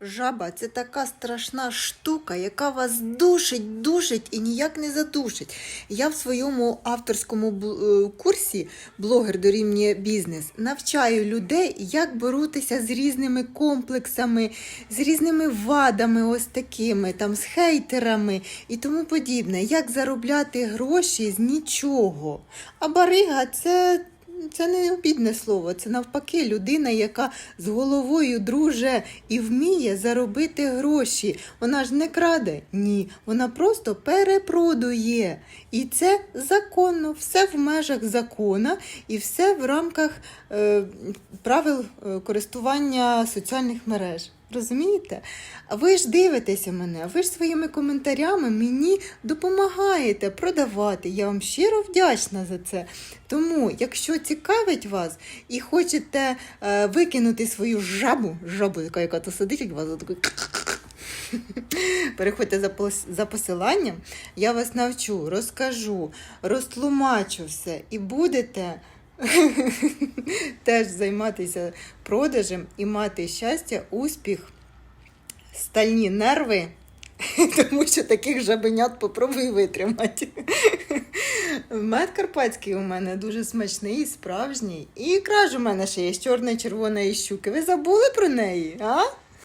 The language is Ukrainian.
Жаба це така страшна штука, яка вас душить, душить і ніяк не задушить. Я в своєму авторському е, курсі блогер дорівнює бізнес навчаю людей, як боротися з різними комплексами, з різними вадами, ось такими, там, з хейтерами і тому подібне, як заробляти гроші з нічого. А барига це. Це не обідне слово, це навпаки людина, яка з головою друже і вміє заробити гроші. Вона ж не краде, ні, вона просто перепродує. І це законно, все в межах закона і все в рамках е, правил е, користування соціальних мереж. Розумієте? Ви ж дивитеся мене, ви ж своїми коментарями мені допомагаєте продавати. Я вам щиро вдячна за це. Тому, якщо цікавить вас і хочете е, викинути свою жабу, жабу, яка, яка то сидить, як вас такий Переходьте за, за посиланням, я вас навчу, розкажу, розтлумачу все і будете теж займатися продажем і мати щастя, успіх, стальні нерви, тому що таких жабенят попробуй витримати. Мед карпатський у мене дуже смачний, справжній. І ікра ж у мене ще є з чорної, червоної щуки. Ви забули про неї? А?